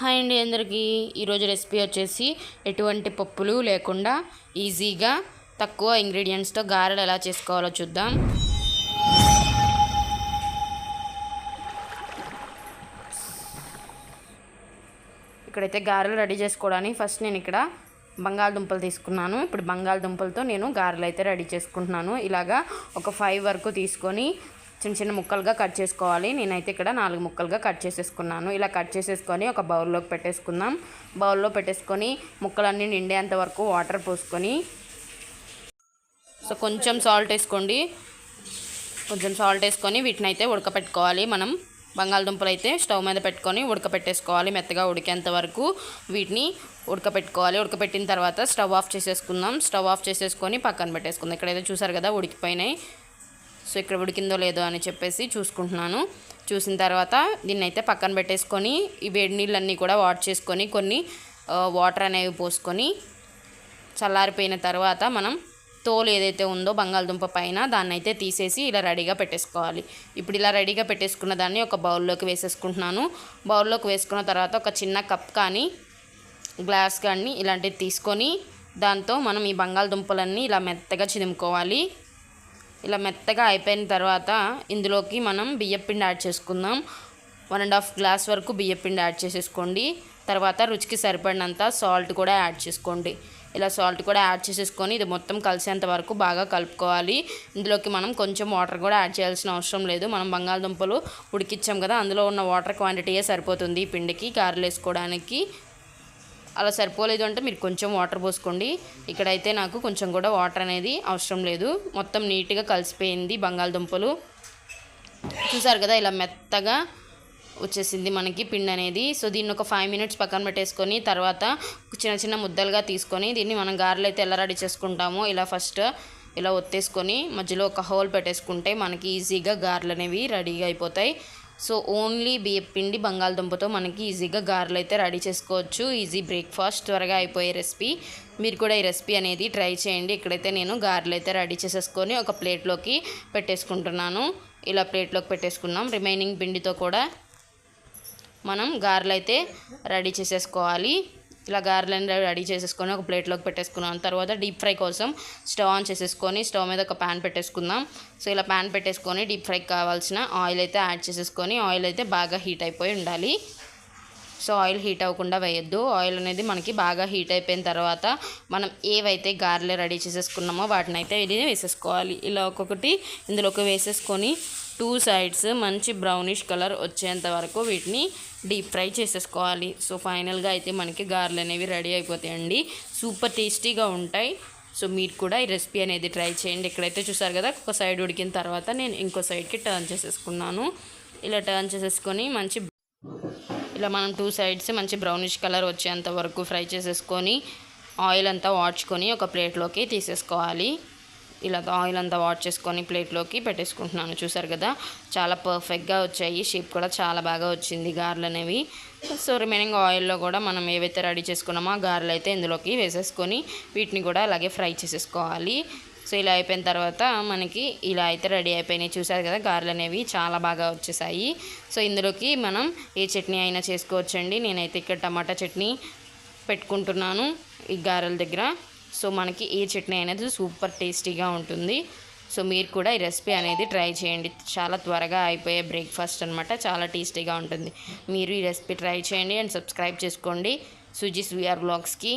Hi అండి అందరికీ. ఈరోజు రెసిపీ వచ్చేసి ఎటువంటి పప్పులు లేకుండా ఈజీగా తక్కువ ఇంగ్రీడియంట్స్తో గారెలు ఎలా చేసుకోవాలో చూద్దాం. ఇక్కడైతే గారెలు రెడీ చేసుకోవడానికి ఫస్ట్ నేను ఇక్కడ బంగాళదుంపలు తీసుకున్నాను. ఇప్పుడు బంగాళదుంపలతో నేను గారెలు అయితే రెడీ చేసుకుంటున్నాను. ఇలాగా ఒక ఫైవ్ వరకు తీసుకొని చిన్న చిన్న ముక్కలుగా కట్ చేసుకోవాలి. నేనైతే ఇక్కడ నాలుగు ముక్కలుగా కట్ చేసేసుకున్నాను. ఇలా కట్ చేసేసుకొని ఒక బౌల్లోకి పెట్టేసుకుందాం. బౌల్లో పెట్టేసుకొని ముక్కలన్నీ నిండేంత వరకు వాటర్ పోసుకొని. సో కొంచెం సాల్ట్ వేసుకోండి. కొంచెం సాల్ట్ వేసుకొని వీటిని అయితే ఉడకపెట్టుకోవాలి మనం. బంగాళదుంపలు అయితే స్టవ్ మీద పెట్టుకొని ఉడకపెట్టేసుకోవాలి మెత్తగా ఉడికేంత వరకు. వీటిని ఉడకపెట్టుకోవాలి. ఉడకపెట్టిన తర్వాత స్టవ్ ఆఫ్ చేసేసుకుందాం. స్టవ్ ఆఫ్ చేసేసుకొని పక్కన పెట్టేసుకుందాం. ఇక్కడైతే చూసారు కదా ఉడికిపోయినాయి. సో ఇక్కడ ఉడికిందో లేదో అని చెప్పేసి చూసుకుంటున్నాను. చూసిన తర్వాత దీన్ని అయితే పక్కన పెట్టేసుకొని ఈ వేడి నీళ్ళన్నీ కూడా వాట్ చేసుకొని కొన్ని వాటర్ అనేవి పోసుకొని చల్లారిపోయిన తర్వాత మనం తోలు ఏదైతే ఉందో బంగాళదుంప పైన దాన్ని అయితే తీసేసి ఇలా రెడీగా పెట్టేసుకోవాలి. ఇప్పుడు ఇలా రెడీగా పెట్టేసుకున్న దాన్ని ఒక బౌల్లోకి వేసేసుకుంటున్నాను. బౌల్లోకి వేసుకున్న తర్వాత ఒక చిన్న కప్ కానీ గ్లాస్ కానీ ఇలాంటివి తీసుకొని దాంతో మనం ఈ బంగాళదుంపలన్నీ ఇలా మెత్తగా చిదుముకోవాలి. ఇలా మెత్తగా అయిపోయిన తర్వాత ఇందులోకి మనం బియ్యపిండి యాడ్ చేసుకుందాం. వన్ అండ్ హాఫ్ గ్లాస్ వరకు బియ్యపిండి యాడ్ చేసేసుకోండి. తర్వాత రుచికి సరిపడినంత సాల్ట్ కూడా యాడ్ చేసుకోండి. ఇలా సాల్ట్ కూడా యాడ్ చేసేసుకొని ఇది మొత్తం కలిసేంత వరకు బాగా కలుపుకోవాలి. ఇందులోకి మనం కొంచెం వాటర్ కూడా యాడ్ చేయాల్సిన అవసరం లేదు. మనం బంగాళదుంపలు ఉడికిచ్చాం కదా అందులో ఉన్న వాటర్ క్వాంటిటీయే సరిపోతుంది ఈ పిండికి గారెలు వేసుకోవడానికి. అలా సరిపోలేదు అంటే మీరు కొంచెం వాటర్ పోసుకోండి. ఇక్కడైతే నాకు కొంచెం కూడా వాటర్ అనేది అవసరం లేదు. మొత్తం నీట్గా కలిసిపోయింది బంగాళదుంపలు. చూసారు కదా ఇలా మెత్తగా వచ్చేసింది మనకి పిండి అనేది. సో దీన్ని ఒక ఫైవ్ మినిట్స్ పక్కన పెట్టేసుకొని తర్వాత చిన్న చిన్న ముద్దలుగా తీసుకొని దీన్ని మనం గారెలు అయితే ఎలా రెడీ చేసుకుంటామో ఇలా ఫస్ట్ ఇలా ఒత్తేసుకొని మధ్యలో ఒక హోల్ పెట్టేసుకుంటే మనకి ఈజీగా గారెలు అనేవి రెడీగా అయిపోతాయి. సో ఓన్లీ బియ్యం పిండి బంగాళదుంపతో మనకి ఈజీగా గారెలు అయితే రెడీ చేసుకోవచ్చు. ఈజీ బ్రేక్ఫాస్ట్ త్వరగా అయిపోయే రెసిపీ. మీరు కూడా ఈ రెసిపీ అనేది ట్రై చేయండి. ఇక్కడైతే నేను గారెలు అయితే రెడీ చేసేసుకొని ఒక ప్లేట్లోకి పెట్టేసుకుంటున్నాను. ఇలా ప్లేట్లోకి పెట్టేసుకున్నాం. రిమైనింగ్ పిండితో కూడా మనం గారెలు అయితే రెడీ చేసేసుకోవాలి. ఇలా గారెలను రెడీ చేసేసుకొని ఒక ప్లేట్లోకి పెట్టేసుకున్నాం. తర్వాత డీప్ ఫ్రై కోసం స్టవ్ ఆన్ చేసేసుకొని స్టవ్ మీద ఒక ప్యాన్ పెట్టేసుకుందాం. సో ఇలా ప్యాన్ పెట్టేసుకొని డీప్ ఫ్రైకి కావాల్సిన ఆయిల్ అయితే యాడ్ చేసేసుకొని ఆయిల్ అయితే బాగా హీట్ అయిపోయి ఉండాలి. సో ఆయిల్ హీట్ అవ్వకుండా వేయొద్దు. ఆయిల్ అనేది మనకి బాగా హీట్ అయిపోయిన తర్వాత మనం ఏవైతే గారెలు రెడీ చేసేసుకున్నామో వాటిని అయితే ఇది వేసేసుకోవాలి. ఇలా ఒక్కొక్కటి ఇందులోకి వేసేసుకొని టూ సైడ్స్ మంచి బ్రౌనిష్ కలర్ వచ్చేంత వరకు వీటిని డీప్ ఫ్రై చేసేసుకోవాలి. సో ఫైనల్గా అయితే మనకి గారెలు అనేవి రెడీ అయిపోతాయండి. సూపర్ టేస్టీగా ఉంటాయి. సో మీరు కూడా ఈ రెసిపీ అనేది ట్రై చేయండి. ఇక్కడైతే చూసారు కదా ఒక సైడ్ ఉడికిన తర్వాత నేను ఇంకో సైడ్కి టర్న్ చేసేసుకున్నాను. ఇలా టర్న్ చేసేసుకొని మంచి ఇలా మనం టూ సైడ్స్ మంచి బ్రౌనిష్ కలర్ వచ్చేంత వరకు ఫ్రై చేసేసుకొని ఆయిల్ అంతా వాడ్చుకొని ఒక ప్లేట్లోకి తీసేసుకోవాలి. ఇలా ఆయిల్ అంతా వాట్ చేసుకొని ప్లేట్లోకి పెట్టేసుకుంటున్నాను. చూసారు కదా? చాలా పర్ఫెక్ట్గా వచ్చాయి. షేప్ కూడా చాలా బాగా వచ్చింది గారెలు అనేవి. సో రిమైనింగ్ ఆయిల్లో కూడా మనం ఏవైతే రెడీ చేసుకున్నామో ఆ గారెలు అయితే ఇందులోకి వేసేసుకొని వీటిని కూడా అలాగే ఫ్రై చేసేసుకోవాలి. సో ఇలా అయిపోయిన తర్వాత మనకి ఇలా అయితే రెడీ అయిపోయినాయి. చూసారు కదా గారెలు అనేవి చాలా బాగా వచ్చేసాయి. సో ఇందులోకి మనం ఏ చట్నీ అయినా చేసుకోవచ్చండి. నేనైతే ఇక్కడ టమాటా చట్నీ పెట్టుకుంటున్నాను ఈ గారెల దగ్గర. సో మనకి ఏ చట్నీ అనేది సూపర్ టేస్టీగా ఉంటుంది. సో మీరు కూడా ఈ రెసిపీ అనేది ట్రై చేయండి. చాలా త్వరగా అయిపోయే బ్రేక్ఫాస్ట్ అనమాట చాలా టేస్టీగా ఉంటుంది. మీరు ఈ రెసిపీ ట్రై చేయండి అండ్ సబ్స్క్రైబ్ చేసుకోండి. సుజీ విఆర్ బ్లాగ్స్కి.